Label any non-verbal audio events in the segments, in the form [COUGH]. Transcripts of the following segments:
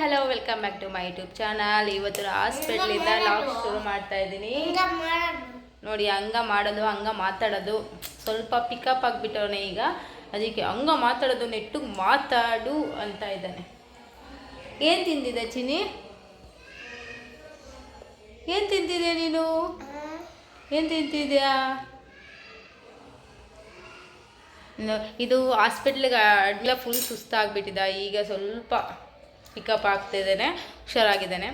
Hello welcome back to my YouTube channel ಇವತ್ತು ಹಾಸ್ಪಿಟ್ಲಿಂದ log ಶುರು ಮಾಡ್ತಾ ಇದ್ದೀನಿ. ನೋಡಿ ಹಂಗ ಮಾಡೋದು ಹಂಗ ಮಾತಾಡೋದು. ಸ್ವಲ್ಪ ಪಿಕಪ್ ಆಗಿಬಿಟ್ಟವನೆ ಈಗ. ಅದಕ್ಕೆ ಹಂಗ ಮಾತಾಡೋದು ನೆಟ್ಟು ಮಾತಾಡು ಅಂತ ಇದ್ದಾನೆ. ಏನು ತಿಂದಿದೆ ಚಿನಿ ಏನು ತಿಂತಿದ್ಯಾ ನೀನು? ಏನು ತಿಂತಿದ್ಯಾ? ಇದು ಹಾಸ್ಪಿಟ್ಲಿಗೆ ಅಡ್ಲ ಫುಲ್ ಸುಸ್ತಾಗ್ಬಿಟ್ಟಿದ. ಈಗ ಸ್ವಲ್ಪ ಪಿಕಪ್ ಆಗ್ತಿದ್ದಾನೆ, ಹುಷಾರಾಗಿದ್ದಾನೆ.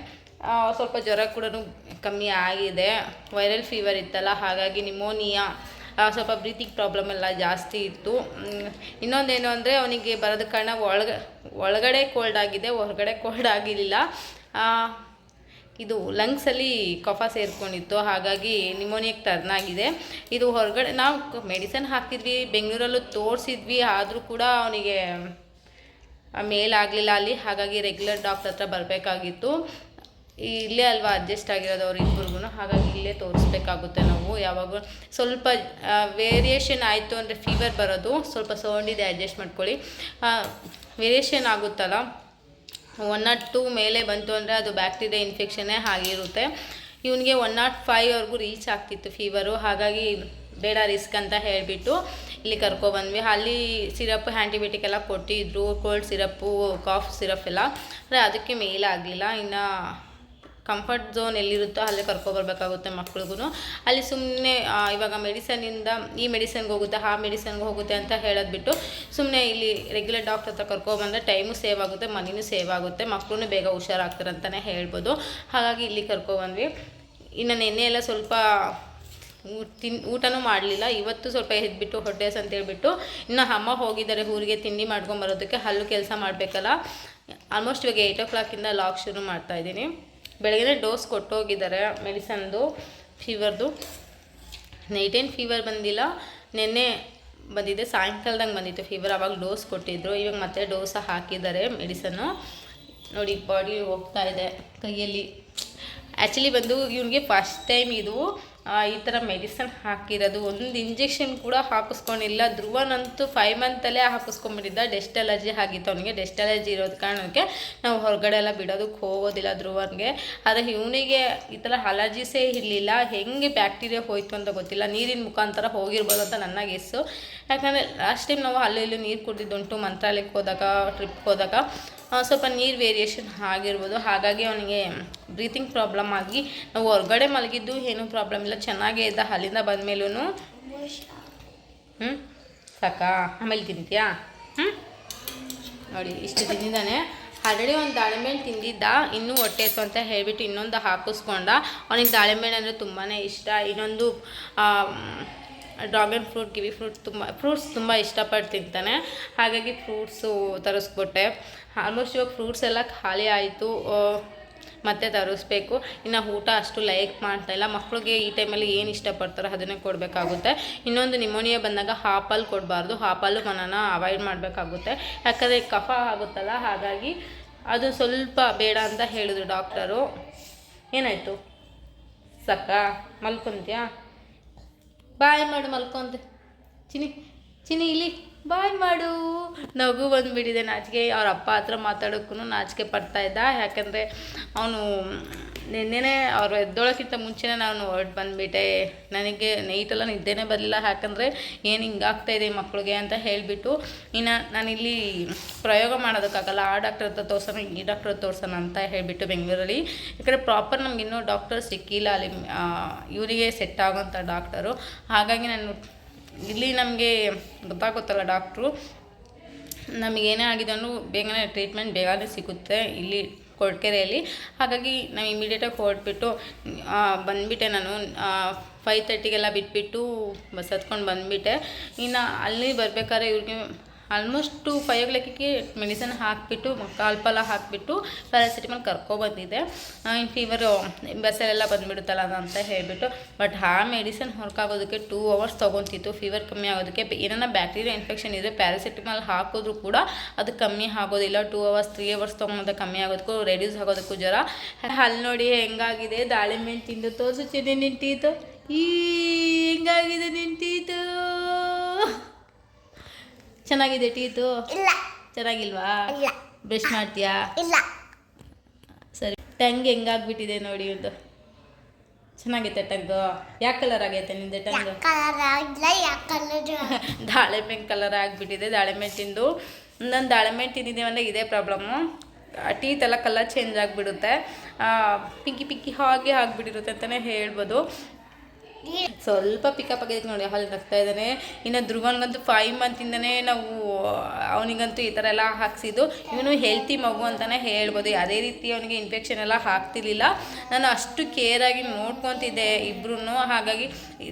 ಸ್ವಲ್ಪ ಜ್ವರ ಕೂಡ ಕಮ್ಮಿ ಆಗಿದೆ. ವೈರಲ್ ಫೀವರ್ ಇತ್ತಲ್ಲ, ಹಾಗಾಗಿ ನಿಮೋನಿಯಾ ಸ್ವಲ್ಪ ಬ್ರೀತಿಂಗ್ ಪ್ರಾಬ್ಲಮ್ ಎಲ್ಲ ಜಾಸ್ತಿ ಇತ್ತು. ಇನ್ನೊಂದೇನು ಅಂದರೆ ಅವನಿಗೆ ಬರೋದ ಕಾರಣ ಒಳಗ, ಒಳಗಡೆ ಕೋಲ್ಡ್ ಆಗಿದೆ, ಹೊರಗಡೆ ಕೋಲ್ಡ್ ಆಗಿರಲಿಲ್ಲ. ಇದು ಲಂಗ್ಸಲ್ಲಿ ಕಫ ಸೇರ್ಕೊಂಡಿತ್ತು, ಹಾಗಾಗಿ ನಿಮೋನಿಯಾಗೆ ಟರ್ನ್ ಆಗಿದೆ. ಇದು ಹೊರಗಡೆ, ನಾವು ಮೆಡಿಸನ್ ಹಾಕಿದ್ವಿ ಬೆಂಗಳೂರಲ್ಲೂ ತೋರಿಸಿದ್ವಿ, ಆದರೂ ಕೂಡ ಅವನಿಗೆ ಮೇಲಾಗಲಿಲ್ಲ ಅಲ್ಲಿ. ಹಾಗಾಗಿ ರೆಗ್ಯುಲರ್ ಡಾಕ್ಟರ್ ಹತ್ರ ಬರಬೇಕಾಗಿತ್ತು. ಇಲ್ಲೇ ಅಲ್ವಾ ಅಡ್ಜಸ್ಟ್ ಆಗಿರೋದು ಅವ್ರು ಇಬ್ಬರಿಗೂ ಹಾಗಾಗಿ ಇಲ್ಲೇ ತೋರಿಸ್ಬೇಕಾಗುತ್ತೆ ನಾವು. ಯಾವಾಗ ಸ್ವಲ್ಪ ವೇರಿಯೇಷನ್ ಆಯಿತು ಅಂದರೆ ಫೀವರ್ ಬರೋದು. ಸ್ವಲ್ಪ ಸೌಂಡಿದೆ ಅಡ್ಜಸ್ಟ್ ಮಾಡ್ಕೊಳ್ಳಿ. ವೇರಿಯೇಷನ್ ಆಗುತ್ತಲ್ಲ? ಒನ್ ನಾಟ್ ಟೂ ಮೇಲೆ ಬಂತು ಅಂದರೆ ಅದು ಬ್ಯಾಕ್ಟೀರಿಯಾ ಇನ್ಫೆಕ್ಷನ್ನೇ ಆಗಿರುತ್ತೆ. ಇವನಿಗೆ ಒನ್ ನಾಟ್ ಫೈವ್ವರೆಗೂ ರೀಚ್ ಆಗ್ತಿತ್ತು ಫೀವರು ಹಾಗಾಗಿ ಬೇಡ ರಿಸ್ಕ್ ಅಂತ ಹೇಳಿಬಿಟ್ಟು ಇಲ್ಲಿ ಕರ್ಕೊಬಂದ್ವಿ. ಅಲ್ಲಿ ಸಿರಪ್ ಆ್ಯಂಟಿಬಯೋಟಿಕ್ ಎಲ್ಲ ಕೊಟ್ಟಿದ್ದರು ಕೋಲ್ಡ್ ಸಿರಪ್ಪು ಕಾಫ್ ಸಿರಪ್ ಎಲ್ಲ. ಆದರೆ ಅದಕ್ಕೆ ಮೇಲೆ ಆಗಲಿಲ್ಲ. ಇನ್ನು ಕಂಫರ್ಟ್ ಝೋನ್ ಎಲ್ಲಿರುತ್ತೋ ಅಲ್ಲೇ ಕರ್ಕೊಬರ್ಬೇಕಾಗುತ್ತೆ ಮಕ್ಳಿಗೂ ಅಲ್ಲಿ ಸುಮ್ಮನೆ ಇವಾಗ ಮೆಡಿಸನಿಂದ ಈ ಮೆಡಿಸನ್ಗೆ ಹೋಗುತ್ತೆ, ಆ ಮೆಡಿಸನ್ಗೆ ಹೋಗುತ್ತೆ ಅಂತ ಹೇಳೋದ್ಬಿಟ್ಟು ಸುಮ್ಮನೆ ಇಲ್ಲಿ ರೆಗ್ಯುಲರ್ ಡಾಕ್ಟರ್ ಹತ್ರ ಕರ್ಕೊಬಂದರೆ ಟೈಮು ಸೇವ್ ಆಗುತ್ತೆ ಮನಿನೂ ಸೇವ್ ಆಗುತ್ತೆ. ಮಕ್ಕಳು ಬೇಗ ಹುಷಾರಾಗ್ತಾರೆ ಅಂತಲೇ ಹೇಳ್ಬೋದು. ಹಾಗಾಗಿ ಇಲ್ಲಿ ಕರ್ಕೊಬಂದ್ವಿ. ಇನ್ನು ನೆನ್ನೆ ಎಲ್ಲ ಸ್ವಲ್ಪ ತಿನ್, ಊಟನೂ ಮಾಡಲಿಲ್ಲ. ಇವತ್ತು ಸ್ವಲ್ಪ ಎದ್ಬಿಟ್ಟು ಹೊಟ್ಟೆಸ್ ಅಂತ ಹೇಳ್ಬಿಟ್ಟು, ಇನ್ನು ಅಮ್ಮ ಹೋಗಿದ್ದಾರೆ, ಊರಿಗೆ ತಿಂಡಿ ಮಾಡ್ಕೊಂಬರೋದಕ್ಕೆ ಹಲ್ಲು ಕೆಲಸ ಮಾಡಬೇಕಲ್ಲ. ಆಲ್ಮೋಸ್ಟ್ ಇವಾಗ ಏಯ್ಟ್ ಓ ಕ್ಲಾಕಿಂದ ಲಾಕ್ ಶುರು ಮಾಡ್ತಾ ಇದ್ದೀನಿ. ಬೆಳಗ್ಗೆ ಡೋಸ್ ಕೊಟ್ಟೋಗಿದ್ದಾರೆ ಮೆಡಿಸನ್ದು ಫೀವರ್ದು ನೈಟ್ ಏನು ಫೀವರ್ ಬಂದಿಲ್ಲ. ನಿನ್ನೆ ಬಂದಿದೆ, ಸಾಯಂಕಾಲದಂಗೆ ಬಂದಿತ್ತು ಫೀವರ್ ಆವಾಗ ಡೋಸ್ ಕೊಟ್ಟಿದ್ರು. ಇವಾಗ ಮತ್ತೆ ಡೋಸ ಹಾಕಿದ್ದಾರೆ ಮೆಡಿಸನ್ನು. ನೋಡಿ ಬಾಡಿ ಹೋಗ್ತಾ ಇದೆ ಕೈಯಲ್ಲಿ. ಆ್ಯಕ್ಚುಲಿ ಬಂದು, ಇವನಿಗೆ ಫಸ್ಟ್ ಟೈಮ್ ಇದು ಈ ಥರ ಮೆಡಿಸನ್ ಹಾಕಿರೋದು. ಒಂದು ಇಂಜೆಕ್ಷನ್ ಕೂಡ ಹಾಕಿಸ್ಕೊಂಡಿಲ್ಲ. ಧ್ರುವನಂತೂ ಫೈವ್ ಮಂತಲ್ಲೇ ಹಾಕಿಸ್ಕೊಂಡ್ಬಿಟ್ಟಿದ್ದ. ಡೆಸ್ಟ್ ಅಲರ್ಜಿ ಆಗಿತ್ತು ಅವನಿಗೆ. ಡೆಸ್ಟ್ ಅಲರ್ಜಿ ಇರೋದು ಕಾರಣಕ್ಕೆ ನಾವು ಹೊರಗಡೆ ಎಲ್ಲ ಬಿಡೋದಕ್ಕೆ ಹೋಗೋದಿಲ್ಲ ಧ್ರುವನಿಗೆ. ಆದರೆ ಇವನಿಗೆ ಈ ಥರ ಅಲರ್ಜಿಸೇ ಇರಲಿಲ್ಲ. ಹೆಂಗೆ ಬ್ಯಾಕ್ಟೀರಿಯಾ ಹೋಯ್ತು ಅಂತ ಗೊತ್ತಿಲ್ಲ. ನೀರಿನ ಮುಖಾಂತರ ಹೋಗಿರ್ಬೋದು ಅಂತ ನನ್ನ ಗೆಸ್ಸು ಯಾಕಂದರೆ ಲಾಸ್ಟ್ ಟೈಮ್ ನಾವು ಅಲ್ಲಿ ಇಲ್ಲೂ ನೀರು ಕುಡಿದಿದ್ದುಂಟು, ಮಂತ್ರಾಲಯಕ್ಕೆ ಹೋದಾಗ ಟ್ರಿಪ್ಗೆ ಹೋದಾಗ. ಸ್ವಲ್ಪ ನೀರು ವೇರಿಯೇಷನ್ ಆಗಿರ್ಬೋದು. ಹಾಗಾಗಿ ಅವನಿಗೆ ಬ್ರೀತಿಂಗ್ ಪ್ರಾಬ್ಲಮ್ ಆಗಿ ನಾವು ಹೊರಗಡೆ ಮಲಗಿದ್ದು ಏನೂ ಪ್ರಾಬ್ಲಮ್ ಇಲ್ಲ. ಚೆನ್ನಾಗೇ ಇದ್ದ ಅಲ್ಲಿಂದ ಬಂದಮೇಲೂ ಹ್ಞೂ ಸಾಕಾ? ಆಮೇಲೆ ತಿಂತೀಯಾ? ಹ್ಞೂ ನೋಡಿ, ಇಷ್ಟು ತಿಂದಿದ್ದಾನೆ. ಆಲ್ರೆಡಿ ಒಂದು ದಾಳಿಂಬೆ ತಿಂದಿದ್ದ. ಇನ್ನೂ ಹೊಟ್ಟೆ ಇತ್ತು ಅಂತ ಹೇಳಿಬಿಟ್ಟು ಇನ್ನೊಂದು ಹಾಕಿಸ್ಕೊಂಡ. ಅವನಿಗೆ ದಾಳಿಂಬೆ ಅಂದರೆ ತುಂಬಾ ಇಷ್ಟ. ಇನ್ನೊಂದು ಡ್ರಾಗನ್ ಫ್ರೂಟ್ ಕಿವಿ ಫ್ರೂಟ್ ತುಂಬ ಫ್ರೂಟ್ಸ್ ತುಂಬ ಇಷ್ಟಪಟ್ಟು ತಿಂತಾನೆ. ಹಾಗಾಗಿ ಫ್ರೂಟ್ಸು ತರಿಸ್ಕೊಟ್ಟೆ ಆಲ್ಮೋಸ್ಟ್ ಇವಾಗ ಫ್ರೂಟ್ಸ್ ಎಲ್ಲ ಖಾಲಿ ಆಯಿತು ಮತ್ತೆ ತರಿಸ್ಬೇಕು. ಇನ್ನು ಊಟ ಅಷ್ಟು ಲೈಕ್ ಮಾಡ್ತಾ ಇಲ್ಲ. ಮಕ್ಕಳಿಗೆ ಈ ಟೈಮಲ್ಲಿ ಏನು ಇಷ್ಟಪಡ್ತಾರೋ ಅದನ್ನೇ ಕೊಡಬೇಕಾಗುತ್ತೆ. ಇನ್ನೊಂದು ನಿಮೋನಿಯಾ ಬಂದಾಗ ಹಾಪಲ್ ಕೊಡಬಾರ್ದು. ಹಾಪಲ್ಲು ಮನನ ಅವಾಯ್ಡ್ ಮಾಡಬೇಕಾಗುತ್ತೆ. ಯಾಕಂದರೆ ಕಫ ಆಗುತ್ತಲ್ಲ, ಹಾಗಾಗಿ ಅದು ಸ್ವಲ್ಪ ಬೇಡ ಅಂತ ಹೇಳಿದ್ರು ಡಾಕ್ಟರು ಏನಾಯಿತು? ಸಕ್ಕ? ಮಲ್ಕೊಂತೀಯಾ? ಬಾಯ್ ಮಾಡು ಮಲ್ಕೊಂತ. ಚಿನಿ ಚಿನಿ ಇಲ್ಲಿ. ಬಾಯ್ ಮಾಡು. ನಗು ಬಂದುಬಿಟ್ಟಿದೆ ನಾಚಿಕೆ. ಅವ್ರ ಅಪ್ಪ ಹತ್ರ ಮಾತಾಡೋಕ್ಕೂ ನಾಚಿಕೆ ಪಡ್ತಾ ಇದ್ದ. ಯಾಕಂದರೆ ಅವನು ನಿನ್ನೆನೇ ಅವ್ರು ಎದ್ದೋಳಕ್ಕಿಂತ ಮುಂಚೆನೇ ನಾನು ಹೊರಟು ಬಂದುಬಿಟ್ಟೆ. ನನಗೆ ನೈಟೆಲ್ಲ ನಿದ್ದೆನೇ ಬರಲಿಲ್ಲ. ಯಾಕಂದರೆ ಏನು ಹಿಂಗಾಗ್ತಾ ಇದೆ ಮಕ್ಕಳಿಗೆ ಅಂತ ಹೇಳಿಬಿಟ್ಟು ಇನ್ನು ನಾನಿಲ್ಲಿ ಪ್ರಯೋಗ ಮಾಡೋದಕ್ಕಾಗಲ್ಲ. ಆ ಡಾಕ್ಟರ್ ಹತ್ರ ತೋರ್ಸೋಣ, ಈ ಡಾಕ್ಟರ್ ತೋರ್ಸೋಣ ಅಂತ ಹೇಳಿಬಿಟ್ಟು ಬೆಂಗಳೂರಲ್ಲಿ. ಯಾಕಂದರೆ ಪ್ರಾಪರ್ ನಮ್ಗೆ ಇನ್ನೂ ಡಾಕ್ಟರ್ ಸಿಕ್ಕಿಲ್ಲ. ಅಲ್ಲಿ ಇವರಿಗೆ ಸೆಟ್ ಆಗೋಂಥ ಡಾಕ್ಟರು. ಹಾಗಾಗಿ ನಾನು ಇಲ್ಲಿ ನಮಗೆ ಗೊತ್ತಾಗುತ್ತಲ್ಲ ಡಾಕ್ಟ್ರು. ನಮಗೇನೇ ಆಗಿದನು ಬೇಗನೆ ಟ್ರೀಟ್ಮೆಂಟ್ ಬೇಗನೆ ಸಿಗುತ್ತೆ ಇಲ್ಲಿ ಕೊಡ್ಕೆರೆಯಲ್ಲಿ ಹಾಗಾಗಿ ನಾವು ಇಮಿಡಿಯೇಟಾಗಿ ಹೊರಟ್ಬಿಟ್ಟು ಬಂದುಬಿಟ್ಟೆ ನಾನು. ಫೈವ್ ತರ್ಟಿಗೆಲ್ಲ ಬಿಟ್ಬಿಟ್ಟು ಬಸ್ ಹತ್ಕೊಂಡು ಬಂದುಬಿಟ್ಟೆ. ಇನ್ನು ಅಲ್ಲಿ ಬರಬೇಕಾದ್ರೆ ಇವ್ರಿಗೆ ಆಲ್ಮೋಸ್ಟು ಫೈವ್ ಲೆಕ್ಕಿಗೆ ಮೆಡಿಸನ್ ಹಾಕಿಬಿಟ್ಟು ಕಾಲ್ಪಲ ಹಾಕಿಬಿಟ್ಟು ಪ್ಯಾರಾಸಿಟಮಲ್ ಕರ್ಕೊಬಂದಿದ್ದೆ ಇನ್ನು ಫೀವರು ಬಸ್ಸಲ್ಲೆಲ್ಲ ಬಂದುಬಿಡುತ್ತಲ್ಲ ಅಂತ ಹೇಳಿಬಿಟ್ಟು ಬಟ್ ಆ ಮೆಡಿಸನ್ ಹೊರಕಾಗೋದಕ್ಕೆ ಟೂ ಅವರ್ಸ್ ತೊಗೊತಿತ್ತು. ಫೀವರ್ ಕಮ್ಮಿ ಆಗೋದಕ್ಕೆ ಏನಾರ ಬ್ಯಾಕ್ಟೀರಿಯಾ ಇನ್ಫೆಕ್ಷನ್ ಇದ್ದರೆ ಪ್ಯಾರಾಸಿಟಮಲ್ ಹಾಕಿದ್ರು ಕೂಡ ಅದು ಕಮ್ಮಿ ಆಗೋದಿಲ್ಲ. ಟೂ ಅವರ್ಸ್ ತ್ರೀ ಅವರ್ಸ್ ತೊಗೊಂಡು ಕಮ್ಮಿ ಆಗೋದಕ್ಕೂ ರೆಡ್ಯೂಸ್ ಆಗೋದಕ್ಕೂ ಜ್ವರ. ಅಲ್ಲಿ ನೋಡಿ ಹೆಂಗಾಗಿದೆ ದಾಳಿಂಬೆ ತಿಂದು ತೋರಿಸು ಚಿನ್ನಿ ನಿಂತೀತು ಈ, ಹೆಂಗಾಗಿದೆ ನಿಂತೀತು ಚೆನ್ನಾಗಿದೆ ಟೀತು ಇಲ್ಲ. ಚೆನ್ನಾಗಿಲ್ವಾ? ಇಲ್ಲ. ಬ್ರಷ್ ಮಾಡ್ತೀಯಾ? ಇಲ್ಲ. ಸರಿ. ಟಂಗ್ ಹೆಂಗಾಗ್ಬಿಟ್ಟಿದೆ ನೋಡಿ ಒಂದು. ಚೆನ್ನಾಗೈತೆ ಟಂಗು. ಯಾಕೆ ಕಲರ್ ಆಗೈತೆ ನಿಂದೆ ಟಂಗ್? ಕಲರ್ ಆಗಿಲ್ಲ ಯಾಕೆ ಕಲರ್ ದಾಳಿಂಬೆ ಕಲರ್ ಆಗಿಬಿಟ್ಟಿದೆ ದಾಳಿಂಬೆ ತಿಂದು. ನಾನು ದಾಳಿಂಬೆ ತಿಂದಿದ್ದೀವಿ ಅಂದರೆ ಇದೇ ಪ್ರಾಬ್ಲಮ್ಮು ಟೀತ್ ಎಲ್ಲ ಕಲರ್ ಚೇಂಜ್ ಆಗಿಬಿಡುತ್ತೆ. ಪಿಂಕಿ ಪಿಂಕಿ ಹಾಗೆ ಆಗಿಬಿಟ್ಟಿರುತ್ತೆ ಅಂತಲೇ ಹೇಳ್ಬೋದು. ಸ್ವಲ್ಪ ಪಿಕಪ್ ಆಗಿದ್ದು ನೋಡಿ, ಹಾಲು ನಗ್ತಾ ಇದ್ದಾನೆ. ಇನ್ನು ಧ್ರುವನ್ಗಂತೂ ಫೈವ್ ಮಂತಿಂದನೇ ನಾವು, ಅವನಿಗಂತೂ ಈ ಥರ ಎಲ್ಲ ಹಾಕ್ಸಿದ್ದು. ಇವನು ಹೆಲ್ತಿ ಮಗು ಅಂತಲೇ ಹೇಳ್ಬೋದು. ಯಾವುದೇ ರೀತಿ ಅವನಿಗೆ ಇನ್ಫೆಕ್ಷನ್ ಎಲ್ಲ ಹಾಕ್ತಿರ್ಲಿಲ್ಲ ನಾನು ಅಷ್ಟು ಕೇರಾಗಿ ನೋಡ್ಕೊತಿದ್ದೆ ಇಬ್ರು ಹಾಗಾಗಿ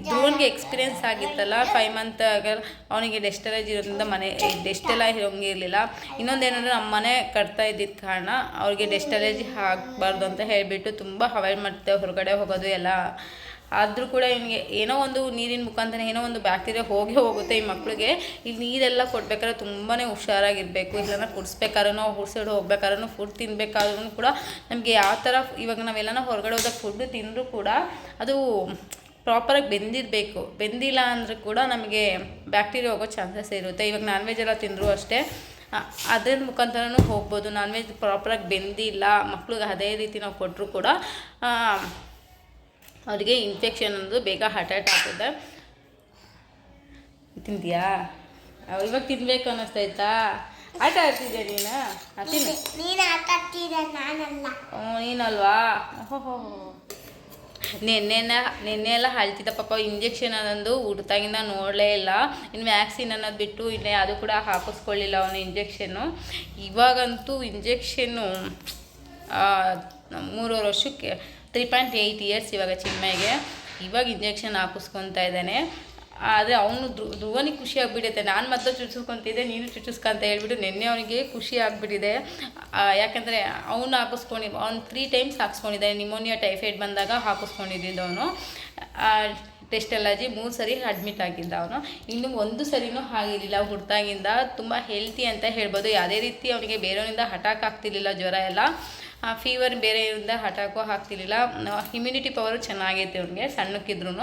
ಧ್ರುವನ್ಗೆ ಎಕ್ಸ್ಪೀರಿಯೆನ್ಸ್ ಆಗಿತ್ತಲ್ಲ ಫೈವ್ ಮಂತ್ ಅವನಿಗೆ ಡೆಸ್ಟ್ ಅಲರ್ಜಿ ಇರೋದ್ರಿಂದ ಮನೆ ಡೆಸ್ಟ್ ಎಲ್ಲ ಇರಲಿಲ್ಲ. ಇನ್ನೊಂದೇನಂದ್ರೆ ನಮ್ಮ ಮನೆ ಕಟ್ತಾ ಇದ್ದಿದ್ದ ಕಾರಣ ಅವ್ರಿಗೆ ಡೆಸ್ಟ್ ಅಲರ್ಜಿ ಆಗಬಾರ್ದು ಅಂತ ಹೇಳಿಬಿಟ್ಟು ತುಂಬ ಅವಾಯ್ಡ್ ಮಾಡ್ತೇವೆ ಹೊರಗಡೆ ಹೋಗೋದು ಎಲ್ಲ. ಆದರೂ ಕೂಡ ಇವನಿಗೆ ಏನೋ ಒಂದು ನೀರಿನ ಮುಖಾಂತರ ಏನೋ ಒಂದು ಬ್ಯಾಕ್ಟೀರಿಯಾ ಹೋಗೇ ಹೋಗುತ್ತೆ ಈ ಮಕ್ಕಳಿಗೆ ಇಲ್ಲಿ ನೀರೆಲ್ಲ ಕೊಡಬೇಕಾದ್ರೆ ತುಂಬಾ ಹುಷಾರಾಗಿರಬೇಕು. ಇಲ್ಲನ ಕುಡಿಸ್ಬೇಕಾದ್ರೂ ಹುಡ್ಸೈಡ್ ಹೋಗ್ಬೇಕಾದ್ರೂ ಫುಡ್ ತಿನ್ನಬೇಕಾದ್ರೂ ಕೂಡ ನಮಗೆ ಯಾವ ಥರ ಇವಾಗ ನಾವೆಲ್ಲನ ಹೊರಗಡೆ ಹೋದಾಗ ಫುಡ್ ತಿಂದರೂ ಕೂಡ ಅದು ಪ್ರಾಪರಾಗಿ ಬೆಂದಿರಬೇಕು. ಬೆಂದಿಲ್ಲ ಅಂದರೂ ಕೂಡ ನಮಗೆ ಬ್ಯಾಕ್ಟೀರಿಯಾ ಹೋಗೋ ಚಾನ್ಸಸ್ ಇರುತ್ತೆ. ಇವಾಗ ನಾನ್ ವೆಜ್ ಎಲ್ಲ ತಿಂದರೂ ಅಷ್ಟೇ. ಅದ್ರ ಮುಖಾಂತರನೂ ಹೋಗ್ಬೋದು. ನಾನ್ ವೆಜ್ ಪ್ರಾಪರಾಗಿ ಬೆಂದಿಲ್ಲ. ಮಕ್ಳಿಗೆ ಅದೇ ರೀತಿ ನಾವು ಕೊಟ್ಟರು ಕೂಡ ಅವರಿಗೆ ಇನ್ಫೆಕ್ಷನ್ ಅನ್ನೋದು ಬೇಗ ಅಟ್ಯಾಕ್ ಆಗ್ತದೆ. ತಿಂತೀಯಾ ಇವಾಗ ತಿನ್ಬೇಕು ಅನ್ನಿಸ್ತೈತಾ ಆಟ ಆಡ್ತಿದ್ಯಾ ನೀನು? ತಿನ್ನು. ನೀನು ಆಟ ನಾನಲ್ಲ. ಹ್ಞೂ ನೀನಲ್ವಾ? ಓಹೋ ನಿನ್ನೆನ ನಿನ್ನೆ ಎಲ್ಲ ಅಳ್ತಿದ್ದ ಪಾಪ ಇಂಜೆಕ್ಷನ್ ಅನ್ನೋದು ಹುಡ್ತಾಗಿಂದ ನೋಡಲೇ ಇಲ್ಲ. ಇನ್ನು ವ್ಯಾಕ್ಸಿನ್ ಅನ್ನೋದು ಬಿಟ್ಟು ಇನ್ನೇ ಅದು ಕೂಡ ಹಾಕಿಸ್ಕೊಳ್ಳಿಲ್ಲ ಅವನು ಇಂಜೆಕ್ಷನ್ನು ಇವಾಗಂತೂ ಇಂಜೆಕ್ಷನ್ನು ಮೂರುವರೆ ವರ್ಷಕ್ಕೆ ತ್ರೀ ಪಾಯಿಂಟ್ ಏಯ್ಟ್ ಇಯರ್ಸ್ ಇವಾಗ ಚಿನ್ಮಯ್ಗೆ. ಇವಾಗ ಇಂಜೆಕ್ಷನ್ ಹಾಕಿಸ್ಕೊತಾ ಇದ್ದಾನೆ. ಆದರೆ ಅವನು ಧ್ರುವನಿಗೆ ಖುಷಿ ಆಗಿಬಿಡುತ್ತೆ. ನಾನು ಮತ್ತೆ ಚುಚ್ಚಿಸ್ಕೊತಿದ್ದೆ ನೀನು ಚುಚ್ಚಿಸ್ಕ ಅಂತ ಹೇಳ್ಬಿಟ್ಟು ನಿನ್ನೆ ಅವನಿಗೆ ಖುಷಿ ಆಗಿಬಿಟ್ಟಿದೆ. ಯಾಕಂದರೆ ಅವನು ಹಾಕಿಸ್ಕೊಂಡು ಅವ್ನು ತ್ರೀ ಟೈಮ್ಸ್ ಹಾಕ್ಸ್ಕೊಂಡಿದ್ದಾನೆ. ನಿಮೋನಿಯಾ ಟೈಫೈಡ್ ಬಂದಾಗ ಹಾಕಿಸ್ಕೊಂಡಿದ್ದಿದ್ದು ಅವನು. ಟೆಸ್ಟ್ ಅಲರ್ಜಿ ಮೂರು ಸರಿ ಅಡ್ಮಿಟ್ ಆಗಿದ್ದ ಅವನು. ಇನ್ನು ಒಂದು ಸರಿನೂ ಆಗಿರಲಿಲ್ಲ. ಹುಡ್ತಾಗಿಂದ ತುಂಬ ಹೆಲ್ತಿ ಅಂತ ಹೇಳ್ಬೋದು. ಯಾವುದೇ ರೀತಿ ಅವನಿಗೆ ಬೇರೆಯವರಿಂದ ಹಠಾಕ್ ಆಗ್ತಿರ್ಲಿಲ್ಲ, ಜ್ವರ ಎಲ್ಲ. ಫೀವರ್ ಬೇರೆಯಿಂದ ಹಠಾಕು ಹಾಕ್ತಿರ್ಲಿಲ್ಲ ಇಮ್ಯುನಿಟಿ ಪವರು ಚೆನ್ನಾಗೈತೆ ಅವ್ನಿಗೆ ಸಣ್ಣಕ್ಕಿದ್ರು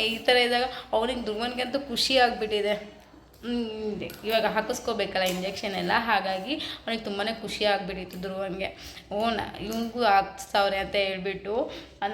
ಈ ಥರ ಇದ್ದಾಗ ಅವನಿಗೆ ಧ್ರುವನಿಗಂತೂ ಖುಷಿ ಆಗಿಬಿಟ್ಟಿದೆ. ಇವಾಗ ಹಾಕಿಸ್ಕೋಬೇಕಲ್ಲ ಇಂಜೆಕ್ಷನ್ ಎಲ್ಲ. ಹಾಗಾಗಿ ಅವನಿಗೆ ತುಂಬಾ ಖುಷಿ ಆಗಿಬಿಟ್ಟಿತ್ತು ಧ್ರುವನಿಗೆ. ಓನ್ ಇವನಿಗೂ ಹಾಕ್ಸ್ತಾವ್ರೆ ಅಂತ ಹೇಳ್ಬಿಟ್ಟು,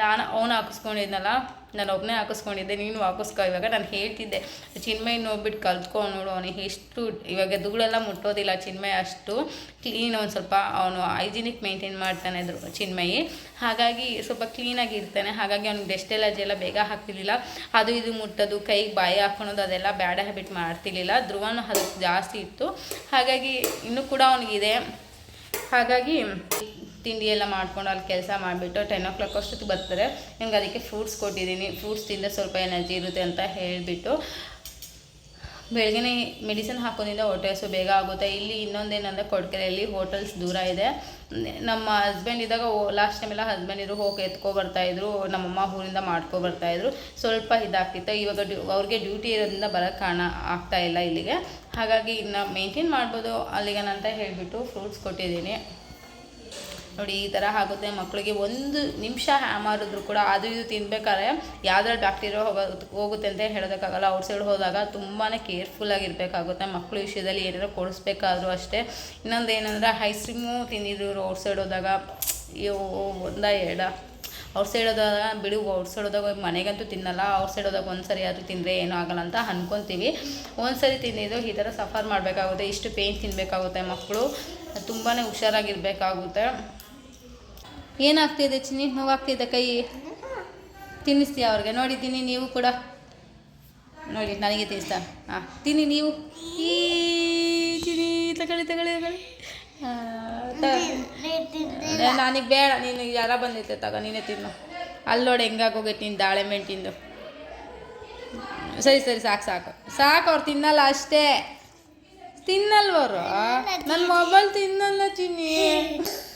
ನಾನು ಅವನು ಹಾಕಿಸ್ಕೊಂಡಿದ್ನಲ್ಲ. ನಾನು ಒಬ್ಬನೇ ಹಾಕಿಸ್ಕೊಂಡಿದ್ದೆ, ನೀನು ಹಾಕಿಸ್ಕೊ. ಇವಾಗ ನಾನು ಹೇಳ್ತಿದ್ದೆ ಚಿನ್ಮಯ್ ನೋಡ್ಬಿಟ್ಟು ಕಲ್ತ್ಕೊ ನೋಡು ಅವನಿಗೆ ಎಷ್ಟು, ಇವಾಗ ಧೂಳೆಲ್ಲ ಮುಟ್ಟೋದಿಲ್ಲ ಚಿನ್ಮಯ್ ಅಷ್ಟು. ಕ್ಲೀನ್ ಒಂದು ಸ್ವಲ್ಪ ಅವನು ಹೈಜಿನಿಕ್ ಮೇಂಟೈನ್ ಮಾಡ್ತಾನೆ ಇದ್ರು ಚಿನ್ಮಯಿ. ಹಾಗಾಗಿ ಸ್ವಲ್ಪ ಕ್ಲೀನಾಗಿ ಇರ್ತಾನೆ. ಹಾಗಾಗಿ ಅವ್ನಿಗೆ ಡೆಸ್ಟ್ ಎಲರ್ಜಿ ಎಲ್ಲ ಬೇಗ ಹಾಕ್ತಿರ್ಲಿಲ್ಲ. ಅದು ಇದು ಮುಟ್ಟೋದು, ಕೈಗೆ ಬಾಯಿ ಹಾಕೊಳೋದು, ಅದೆಲ್ಲ ಬ್ಯಾಡ್ ಹ್ಯಾಬಿಟ್ ಮಾಡ್ತಿರ್ಲಿಲ್ಲ. ಧ್ರುವನು ಅದಕ್ಕೆ ಜಾಸ್ತಿ ಇತ್ತು. ಹಾಗಾಗಿ ಇನ್ನೂ ಕೂಡ ಅವನಿಗಿದೆ. ಹಾಗಾಗಿ ತಿಂಡಿ ಎಲ್ಲ ಮಾಡ್ಕೊಂಡು ಅಲ್ಲಿ ಕೆಲಸ ಮಾಡಿಬಿಟ್ಟು ಟೆನ್ ಓ ಕ್ಲಾಕ್ ಅಷ್ಟೊತ್ತಿಗೆ ಬರ್ತಾರೆ. ನಿಮ್ಗೆ ಅದಕ್ಕೆ ಫ್ರೂಟ್ಸ್ ಕೊಟ್ಟಿದ್ದೀನಿ. ಫ್ರೂಟ್ಸ್ ತಿಂದರೆ ಸ್ವಲ್ಪ ಎನರ್ಜಿ ಇರುತ್ತೆ ಅಂತ ಹೇಳಿಬಿಟ್ಟು ಬೆಳಗ್ಗೆ ಮೆಡಿಸಿನ್ ಹಾಕೋದ್ರಿಂದ ಹೊಟ್ಟೆ ಹಸು ಬೇಗ ಆಗುತ್ತೆ. ಇಲ್ಲಿ ಇನ್ನೊಂದೇನಂದರೆ ಕೊಡ್ಕೆರೆಯಲ್ಲಿ ಹೋಟೆಲ್ಸ್ ದೂರ ಇದೆ. ನಮ್ಮ ಹಸ್ಬೆಂಡ್ ಇದ್ದಾಗ ಲಾಸ್ಟ್ ಟೈಮೆಲ್ಲ ಹಸ್ಬೆಂಡ್ ಇದ್ರು ಹೋಗಿ ಎತ್ಕೊ ಬರ್ತಾಯಿದ್ರು ನಮ್ಮಮ್ಮ ಊರಿಂದ ಮಾಡ್ಕೊ ಬರ್ತಾಯಿದ್ರು ಸ್ವಲ್ಪ ಇದಾಗ್ತಿತ್ತು. ಇವಾಗ ಡ್ಯೂ, ಅವ್ರಿಗೆ ಡ್ಯೂಟಿ ಇರೋದ್ರಿಂದ ಬರೋಕ್ಕೆ ಕಾರಣ ಆಗ್ತಾಯಿಲ್ಲ ಇಲ್ಲ ಇಲ್ಲಿಗೆ. ಹಾಗಾಗಿ ಇನ್ನು ಮೇಂಟೈನ್ ಮಾಡ್ಬೋದು ಅಲ್ಲಿಗನಂತ ಹೇಳಿಬಿಟ್ಟು ಫ್ರೂಟ್ಸ್ ಕೊಟ್ಟಿದ್ದೀನಿ. ನೋಡಿ, ಈ ಥರ ಆಗುತ್ತೆ. ಮಕ್ಕಳಿಗೆ ಒಂದು ನಿಮಿಷ ಮಾಡಿದ್ರು ಕೂಡ ಅದು ಇದು ತಿನ್ಬೇಕಾದ್ರೆ ಯಾವ್ದ್ರಲ್ಲಿ ಬ್ಯಾಕ್ಟೀರಿಯಾ ಹೋಗೋ, ಹೋಗುತ್ತೆ ಅಂತ ಹೇಳೋದಕ್ಕಾಗಲ್ಲ. ಔಟ್ ಸೈಡ್ ಹೋದಾಗ ತುಂಬಾ ಕೇರ್ಫುಲ್ಲಾಗಿರಬೇಕಾಗುತ್ತೆ ಮಕ್ಕಳ ವಿಷಯದಲ್ಲಿ ಏನಾದ್ರು ಕೊಡಿಸ್ಬೇಕಾದ್ರೂ ಅಷ್ಟೇ. ಇನ್ನೊಂದು ಏನಂದರೆ ಐಸ್ ಕ್ರೀಮು ತಿಂದಿದ್ರು ಔಟ್ ಸೈಡ್ ಹೋದಾಗ. ಅಯ್ಯೋ, ಒಂದ ಎರಡ ಔಟ್ ಸೈಡ್ ಹೋದಾಗ, ಬಿಡು ಔಟ್ ಸೈಡ್ ಹೋದಾಗ ಮನೆಗಂತೂ ತಿನ್ನಲ್ಲ. ಔಟ್ ಸೈಡ್ ಹೋದಾಗ ಒಂದು ಸರಿ ಆದರೂ ತಿಂದರೆ ಏನೂ ಆಗಲ್ಲ ಅಂತ ಅನ್ಕೊತೀವಿ. ಒಂದು ಸರಿ ತಿಂದಿದ್ದು ಈ ಥರ ಸಫರ್ ಮಾಡಬೇಕಾಗುತ್ತೆ. ಇಷ್ಟು ಪೇಯ್ನ್ ತಿನ್ನಬೇಕಾಗುತ್ತೆ ಮಕ್ಕಳು ತುಂಬಾ ಹುಷಾರಾಗಿರ್ಬೇಕಾಗುತ್ತೆ. ಏನಾಗ್ತಿದೆ ಚಿನ್ನಿ? ನೋವಾಗ್ತಿದೆ ಕೈ. ತಿನ್ನಿಸ್ತೀಯ ಅವ್ರಿಗೆ? ನೋಡಿದ್ದೀನಿ ನೀವು ಕೂಡ. ನೋಡಿ ನನಗೆ ತಿನ್ನಿಸ್ತಾ. ಹಾಂ ತಿನ್ನಿ ನೀವು. ಈ ಚಿನ್ನಿ ತಗೊಳ್ಳಿ ತಗೊಳ್ಳಿ ತಗೊಳ್ಳಿ. ನನಗೆ ಬೇಡ. ನೀನು ಯಾರ ಬಂದೈತೆ ತಗೋ? ನೀನೇ ತಿನ್ನು. ಅಲ್ಲಿ ನೋಡಿ ಹೆಂಗಾಗೋಗೈತೆ ನೀನು ದಾಳಿಂಬೆ ತಿಂದು ಸರಿ ಸರಿ ಸಾಕು ಸಾಕು. ಸಾಕು ಅವ್ರು ತಿನ್ನಲ್ಲ ಅಷ್ಟೇ. ತಿನ್ನಲ್ವರು ನನ್ನ ಮೊಬೈಲ್ ತಿನ್ನಲ್ಲ ಚಿನ್ನಿ. [LAUGHS]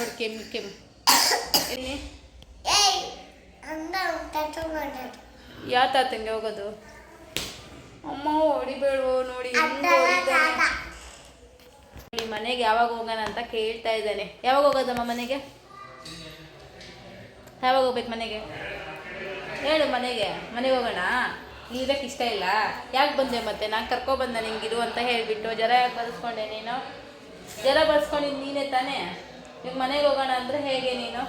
ನೋಡಿ ಕೆಮ್ಮು ಕೆಮ್ಮು. ಎಲ್ಲಿ? ಯಾವ ತಾತಂಗೆ ಹೋಗೋದು? ಅಮ್ಮ ಹೊಡಿಬೇಡು ನೋಡಿ. ನೋಡಿ ಮನೆಗೆ ಯಾವಾಗ ಹೋಗೋಣ ಅಂತ ಕೇಳ್ತಾ ಇದ್ದಾನೆ. ಯಾವಾಗ ಹೋಗೋದಮ್ಮ ಮನೆಗೆ? ಯಾವಾಗ ಹೋಗ್ಬೇಕು ಮನೆಗೆ? ಹೇಳು ಮನೆಗೆ. ಮನೆಗೆ ಹೋಗೋಣ? ಇರಕ್ಕೆ ಇಷ್ಟ ಇಲ್ಲ. ಯಾಕೆ ಬಂದೆ ಮತ್ತೆ? ನಾನು ಕರ್ಕೊಬಂದ ನಿಂಗಿರು ಅಂತ ಹೇಳಿಬಿಟ್ಟು. ಜರ ಯಾಕೆ ಬರ್ಸ್ಕೊಂಡೆ ನೀನು? ಜರ ಬರ್ಸ್ಕೊಂಡಿದ್ದು ನೀನೇ ತಾನೇ? ಈಗ ಮನೆಗೆ ಹೋಗೋಣ ಅಂದರೆ ಹೇಗೆ ನೀನು?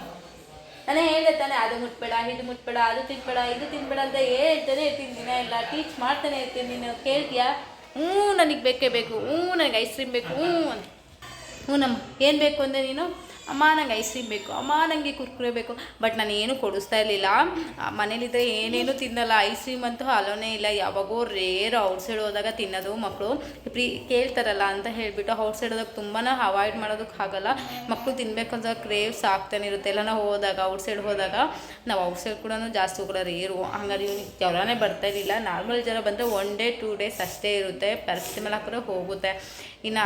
ನಾನೇ ಹೇಳಿದೆ ತಾನೆ, ಅದು ಮುಟ್ಬೇಡ, ಇದು ಮುಟ್ಬೇಡ, ಅದು ತಿನ್ಬೇಡ, ಇದು ತಿನ್ಬೇಡ ಅಂತ ಹೇಳ್ತಾನೆ ಇರ್ತೀನಿ ದಿನ ಇಲ್ಲ ಟೀಚ್ ಮಾಡ್ತಾನೆ ಇರ್ತೀನಿ ನೀನು. ಕೇಳ್ತೀಯಾ? ಹ್ಞೂ, ನನಗೆ ಬೇಕೇ ಬೇಕು. ಹ್ಞೂ, ನನಗೆ ಐಸ್ ಕ್ರೀಮ್ ಬೇಕು. ಹ್ಞೂ ಅಂತ. ಹ್ಞೂ ನಮ್ಮ, ಏನು ಬೇಕು ಅಂದರೆ ನೀನು? ಅಮ್ಮ, ನಂಗೆ ಐಸ್ ಕ್ರೀಮ್ ಬೇಕು. ಅಮ್ಮ ನನಗೆ ಕುರ್ಕುರೆ ಬೇಕು. ಬಟ್ ನಾನು ಏನು ಕೊಡಿಸ್ತಾ ಇರಲಿಲ್ಲ. ಮನೇಲಿದ್ದರೆ ಏನೇನು ತಿನ್ನಲ್ಲ. ಐಸ್ ಕ್ರೀಮ್ ಅಂತೂ ಅಲೋನೇ ಇಲ್ಲ. ಯಾವಾಗೋ ರೇರ್ ಔಟ್ಸೈಡ್ ಹೋದಾಗ ತಿನ್ನೋದು ಮಕ್ಕಳು ಪ್ರೀ ಕೇಳ್ತಾರಲ್ಲ ಅಂತ ಹೇಳಿಬಿಟ್ಟು ಔಟ್ಸೈಡ್ ಹೋದಾಗ ತುಂಬಾ ಅವಾಯ್ಡ್ ಮಾಡೋದಕ್ಕೆ ಆಗಲ್ಲ. ಮಕ್ಕಳು ತಿನ್ನಬೇಕು ಅಂತ ಕ್ರೇವ್ಸ್ ಆಗ್ತಾನೆ ಇರುತ್ತೆ. ಎಲ್ಲ ನಾವು ಹೋದಾಗ ಔಟ್ಸೈಡ್ ಹೋದಾಗ, ನಾವು ಔಟ್ಸೈಡ್ ಕೂಡ ಜಾಸ್ತಿ ಕೂಡ ರೇರು ಹಂಗಾರೆ ಇವ್ನಿಗೆ ಜ್ವರನೇ ಬರ್ತಾ ಇರಲಿಲ್ಲ. ನಾರ್ಮಲ್ ಜ್ವರ ಬಂದರೆ ಒನ್ ಡೇ ಟೂ ಡೇಸ್ ಅಷ್ಟೇ ಇರುತ್ತೆ. ಪರಿಸ್ಥಿತಿ ಹಾಕಿದ್ರೆ ಹೋಗುತ್ತೆ. ಇನ್ನು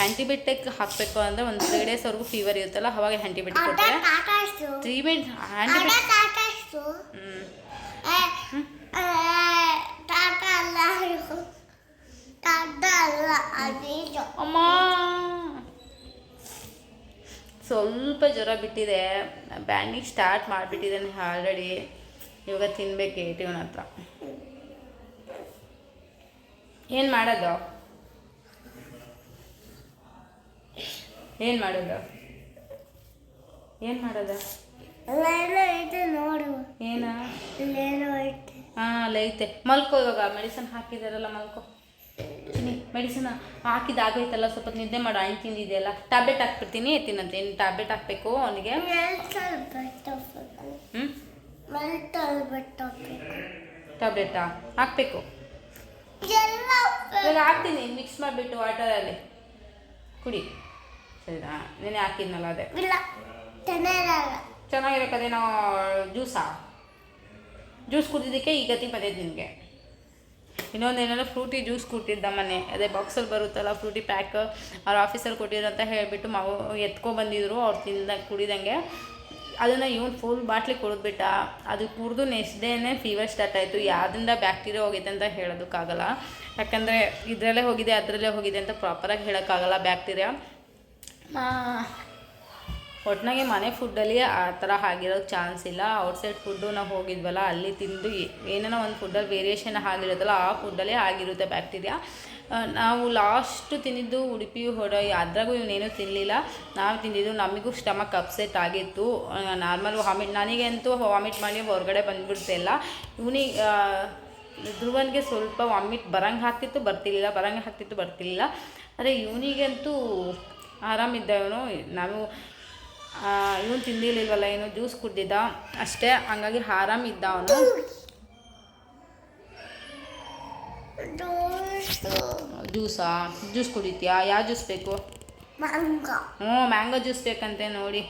ಆ್ಯಂಟಿಬಯೋಟಿಕ್ ಹಾಕಬೇಕು ಅಂದರೆ ಒಂದು ತ್ರೀ ಡೇಸ್ವರೆಗೂ ಫೀವರ್ ಇರುತ್ತಲ್ಲ ಅವಾಗ ಆ್ಯಂಟಿಬಯೋಟಿಕ್ ಕೊಡ್ತಾರೆ ಟ್ರೀಟ್ಮೆಂಟ್ ಆ್ಯಂಟಿಬಯೋಟಿಕ್ ಅಮ್ಮ. ಸ್ವಲ್ಪ ಜ್ವರ ಬಿಟ್ಟಿದೆ. ಬ್ಯಾಂಡಿಂಗ್ ಸ್ಟಾರ್ಟ್ ಮಾಡಿಬಿಟ್ಟಿದ್ದಾನೆ ಆಲ್ರೆಡಿ ಇವಾಗ ತಿನ್ಬೇಕು ಏಟಿವನ ಹತ್ರ. ಏನು ಮಾಡೋದು? ಏನು ಮಾಡೋದು? ಏನು ಮಾಡೋದು? ಅಲ್ಲ ಐತೆ ನೋಡು. ಏನಾ? ಹಾಂ ಲೈತೆ ಮಲ್ಕೋ ಇವಾಗ ಮೆಡಿಸನ್ ಹಾಕಿದಾರಲ್ಲ ಮಲ್ಕೋ. ಮೆಡಿಸನ್ ಹಾಕಿದಾಗೈತಲ್ಲ ಸ್ವಲ್ಪ ನಿದ್ದೆ ಮಾಡು ಹಣ್ಣು ತಿಂದಿದೆಯಲ್ಲ ಟ್ಯಾಬ್ಲೆಟ್ ಹಾಕ್ಬಿಡ್ತೀನಿ ತಿನ್ನಂತೆ. ಏನು ಟ್ಯಾಬ್ಲೆಟ್ ಹಾಕ್ಬೇಕು ಅವನಿಗೆ. ಟ್ಯಾಬ್ಲೆಟಾ ಹಾಕಬೇಕು. ಇವಾಗ ಹಾಕ್ತೀನಿ ಮಿಕ್ಸ್ ಮಾಡಿಬಿಟ್ಟು ವಾಟರಲ್ಲಿ ಕುಡಿ. ಸರಿನಾ ನೆನೆ ಹಾಕಿದ್ನಲ್ಲ ಅದೇ? ಇಲ್ಲ ಚೆನ್ನಾಗಿರಲ್ಲ ನಾವು ಜ್ಯೂಸಾ? ಜ್ಯೂಸ್ ಕುಡಿದಿದ್ದಕ್ಕೆ ಈ ಗತಿ ಬಂದಿದ್ದು ನಿನಗೆ. ಇನ್ನೊಂದು ಏನಾದ್ರು ಫ್ರೂಟಿ ಜ್ಯೂಸ್ ಕೊಟ್ಟಿದ್ದ ಮನೆ ಅದೇ ಬಾಕ್ಸಲ್ಲಿ ಬರುತ್ತಲ್ಲ ಫ್ರೂಟಿ ಪ್ಯಾಕ್ ಅವ್ರ ಆಫೀಸಲ್ಲಿ ಕೊಟ್ಟಿದ್ರು ಅಂತ ಹೇಳಿಬಿಟ್ಟು ಮಾವು ಎತ್ಕೊಬಂದಿದ್ರು ಅವ್ರು ತಿಂದ ಕುಡಿದಂಗೆ. ಅದನ್ನು ಇವನು ಫುಲ್ ಬಾಟ್ಲಿ ಕುಡಿದ್ಬಿಟ್ಟ ಅದು ಕುಡಿದು ನೆಕ್ಸ್ಟ್ ಡೇನೇ ಫೀವರ್ ಸ್ಟಾರ್ಟ್ ಆಯಿತು. ಯಾವುದರಿಂದ ಬ್ಯಾಕ್ಟೀರಿಯಾ ಹೋಗಿದೆ ಅಂತ ಹೇಳೋದಕ್ಕಾಗಲ್ಲ. ಯಾಕಂದರೆ ಇದರಲ್ಲೇ ಹೋಗಿದೆ ಅದರಲ್ಲೇ ಹೋಗಿದೆ ಅಂತ ಪ್ರಾಪರಾಗಿ ಹೇಳೋಕ್ಕಾಗಲ್ಲ ಬ್ಯಾಕ್ಟೀರಿಯಾ ಒಟ್ಟಿನಾಗೆ ಮನೆ ಫುಡ್ಡಲ್ಲಿ ಆ ಥರ ಆಗಿರೋಕ್ಕೆ ಚಾನ್ಸ್ ಇಲ್ಲ. ಔಟ್ಸೈಡ್ ಫುಡ್ಡು ನಾವು ಹೋಗಿದ್ವಲ್ಲ, ಅಲ್ಲಿ ತಿಂದು ಏನೇನೋ ಒಂದು ಫುಡ್ಡಲ್ಲಿ ವೇರಿಯೇಷನ್ ಆಗಿರುತ್ತಲ್ಲ ಆ ಫುಡ್ಡಲ್ಲೇ ಆಗಿರುತ್ತೆ ಬ್ಯಾಕ್ಟೀರಿಯಾ. ನಾವು ಲಾಸ್ಟು ತಿಂದಿದ್ದು ಉಡುಪಿ ಹೊಡ ಅದ್ರಾಗೂ ಇವನೇನು ತಿನ್ನಲಿಲ್ಲ ನಾವು ತಿಂದಿದ್ದು ನಮಗೂ ಸ್ಟಮಕ್ ಅಪ್ಸೆಟ್ ಆಗಿತ್ತು. ನಾರ್ಮಲ್ ವಾಮಿಟ್, ನನಗಂತೂ ವಾಮಿಟ್ ಮಾಡಿ ಹೊರಗಡೆ ಬಂದ್ಬಿಡ್ತೆ ಇಲ್ಲ. ಇವನಿಗೆ ಧ್ರುವನ್ಗೆ ಸ್ವಲ್ಪ ವಾಮಿಟ್ ಬರಂಗೆ ಹಾಕ್ತಿತ್ತು ಬರ್ತಿರ್ಲಿಲ್ಲ, ಬರಂಗೆ ಹಾಕ್ತಿತ್ತು ಬರ್ತಿರ್ಲಿಲ್ಲ. ಆದರೆ ಇವನಿಗಂತೂ ಆರಾಮಿದ್ದ ಇವನು ನಾವು ಇವನು ತಿಂದಿರಲಿಲ್ವಲ್ಲ ಏನು ಜ್ಯೂಸ್ ಕುಡ್ದಿದ್ದ. ಅಷ್ಟೇ ಹಂಗಾಗಿ ಆರಾಮಿದ್ದ ಅವನು ಜ್ಯೂಸಾ? ಜ್ಯೂಸ್ ಕುಡಿತೀಯಾ? ಯಾವ ಜ್ಯೂಸ್ ಬೇಕು? ಹ್ಞೂ ಮ್ಯಾಂಗೋ ಜ್ಯೂಸ್ ಬೇಕಂತೆ ನೋಡಿ.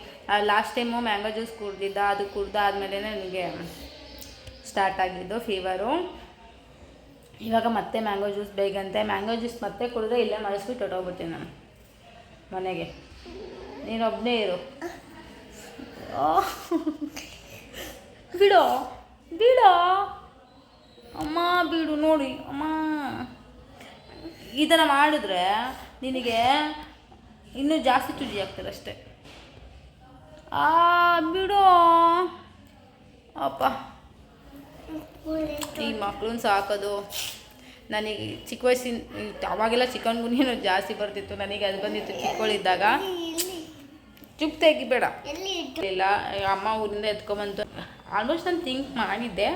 ಲಾಸ್ಟ್ ಟೈಮು ಮ್ಯಾಂಗೋ ಜ್ಯೂಸ್ ಕುಡ್ದಿದ್ದ ಅದು ಕುಡ್ದಾದ್ಮೇಲೆ ನನಗೆ ಸ್ಟಾರ್ಟ್ ಆಗಿದ್ದು ಫೀವರು. ಇವಾಗ ಮತ್ತೆ ಮ್ಯಾಂಗೋ ಜ್ಯೂಸ್ ಬೇಕಂತೆ. ಮ್ಯಾಂಗೋ ಜ್ಯೂಸ್ ಮತ್ತೆ ಕುಡಿದ್ರೆ ಇಲ್ಲೇ ಮಾಡಿಸ್ಬಿಟ್ಟು ಹೊಟ್ಟೋಗ್ಬಿಡ್ತೀನಿ ನಾನು. ಮನೆಗೆ. ನೀನೊಬ್ಬನೇ ಇರು. ಬಿಡೋ. ಬಿಡೋ. ಅಮ್ಮ ಬಿಡು ನೋಡಿ. ಅಮ್ಮ. ಈ ಥರ ಮಾಡಿದ್ರೆ ನಿನಗೆ ಇನ್ನೂ ಜಾಸ್ತಿ ತುಜಿ ಆಗ್ತದೆ ಅಷ್ಟೇ. ಆ ಬಿಡೋ. ಅಪ್ಪ. ಈ ಮಕ್ಕಳನ್ನ ಸಾಕೋದು. ನನಗೆ ಚಿಕ್ಕ ವಯಸ್ಸಿನ ಅವಾಗೆಲ್ಲ ಚಿಕನ್ ಗುನಿಯೂ ಜಾಸ್ತಿ ಬರ್ತಿತ್ತು ನನಗೆ ಅದು ಬಂದಿತ್ತು ಚಿಕ್ಕವಳಿದ್ದಾಗ ಚುಪ್ ತೆಗಿಬೇಡ. ಬೇಡ ಇಲ್ಲ ಅಮ್ಮ ಊರಿಂದ ಎತ್ಕೊಂಬಂತು. ಆಲ್ಮೋಸ್ಟ್ ನಾನು ಥಿಂಕ್ ಮಾಡಿದ್ದೆ.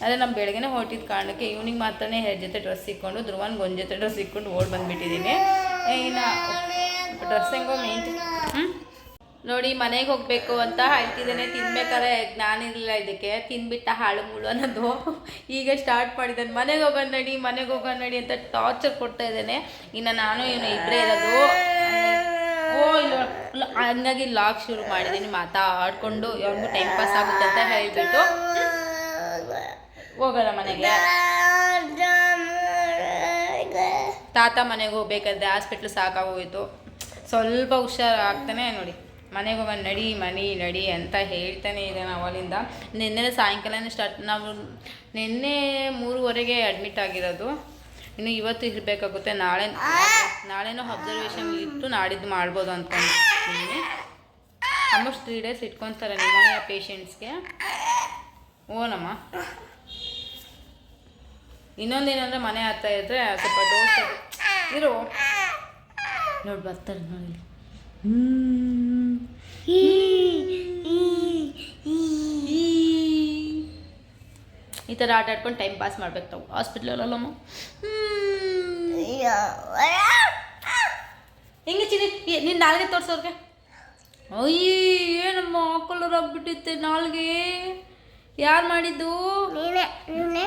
ಆದರೆ ನಮ್ಮ ಬೆಳಗ್ಗೆನೇ ಹೊರಟಿದ್ದ ಕಾರಣಕ್ಕೆ ಈವ್ನಿಂಗ್ ಮಾತ್ರನೇ ಎರಡು ಜೊತೆ ಡ್ರೆಸ್ ಇಕ್ಕೊಂಡು ಧ್ರುವನ್ ಒಂದು ಜೊತೆ ಡ್ರೆಸ್ ಇಕ್ಕೊಂಡು ಓಡ್ ಬಂದುಬಿಟ್ಟಿದ್ದೀನಿ. ಇನ್ನು ಡ್ರೆಸ್ ಹೆಂಗೋ ಮೇಂಟೈನ್ ನೋಡಿ, ಮನೆಗೆ ಹೋಗಬೇಕು ಅಂತ ಹೇಳ್ತಿದ್ದೇನೆ. ತಿನ್ಬೇಕಾದ್ರೆ ಜ್ಞಾನ ಇರಲಿಲ್ಲ ಇದಕ್ಕೆ. ತಿನ್ಬಿಟ್ಟ ಹಾಳು ಮುಳು ಅನ್ನೋದು. ಈಗ ಸ್ಟಾರ್ಟ್ ಮಾಡಿದ್ದಾನೆ. ಮನೆಗೆ ಹೋಗೋಣ ನಡಿ, ಮನೆಗೆ ಹೋಗೋಣ ನಡಿ ಅಂತ ಟಾರ್ಚರ್ ಕೊಡ್ತಾ ಇದ್ದೇನೆ. ಇನ್ನು ನಾನು ಇವನು ಇಬ್ಬರೇ ಇರೋದು? ಓ, ಇಲ್ಲ. ಹಂಗಾಗಿ ಲಾಕ್ ಶುರು ಮಾಡಿದ್ದೀನಿ. ಮಾತಾಡ್ಕೊಂಡು ಅವ್ನಿಗೂ ಟೈಮ್ ಪಾಸ್ ಆಗುತ್ತೆ ಅಂತ ಹೇಳಿಬಿಟ್ಟು ಹೋಗೋಣ ಮನೆಗೆ. ತಾತ ಮನೆಗೆ ಹೋಗ್ಬೇಕಾದ್ರೆ ಹಾಸ್ಪಿಟ್ಲು ಸಾಕಾಗೋಯ್ತು. ಸ್ವಲ್ಪ ಹುಷಾರು ಆಗ್ತಾನೆ ನೋಡಿ. ಮನೆಗೆ ನಡಿ, ಮನಿ ನಡಿ ಅಂತ ಹೇಳ್ತಾನೆ ಇದ್ದಾನೆ ಅವಳಿಂದ. ನಿನ್ನೆ ಸಾಯಂಕಾಲನೇ ಸ್ಟಾರ್ಟ್ ನಾವು ನಿನ್ನೆ ಮೂರುವರೆಗೆ ಅಡ್ಮಿಟ್ ಆಗಿರೋದು. ಇನ್ನು ಇವತ್ತು ಇರಬೇಕಾಗುತ್ತೆ. ನಾಳೆ ನಾಳೆನೂ ಅಬ್ಸರ್ವೇಷನ್ ಇಟ್ಟು ನಾಡಿದ್ದು ಮಾಡ್ಬೋದು ಅಂದ್ಕೊಂಡಿದ್ದೀನಿ ಆಲ್ಮೋಸ್ಟ್ ತ್ರೀ ಡೇಸ್ ಇಟ್ಕೊತಾರೆ ನಿಮ್ಮನೆಯ ಪೇಷಂಟ್ಸ್ಗೆ ಓನಮ್ಮ. ಇನ್ನೊಂದೇನಂದ್ರೆ ಮನೆ ಆಗ್ತಾ ಇದ್ದರೆ ಸ್ವಲ್ಪ ಡೋಸ್ ಇರು. ನೋಡಿ ಬರ್ತಾರೆ ನೋಡಿ. ಹ್ಞೂ ಥರ ಆಟ ಆಡ್ಕೊಂಡು ಟೈಮ್ ಪಾಸ್ ಮಾಡ್ಬೇಕು ತಾವು. ಹಾಸ್ಪಿಟ್ಲಲ್ಲಮ್ಮ ಹೆಂಗೆ ಚಿನ್ನಿ? ನಿನ್ನ ನಾಲ್ಗೆ ತೋರ್ಸೋರ್ಗೆ? ಅಯ್ಯೋ ಏನಮ್ಮ ಕಲರ್ ಆಗ್ಬಿಟ್ಟಿತ್ತೆ ನಾಲ್ಗೆ. ಯಾರು ಮಾಡಿದ್ದು? ನೀನೆ ನೀನೆ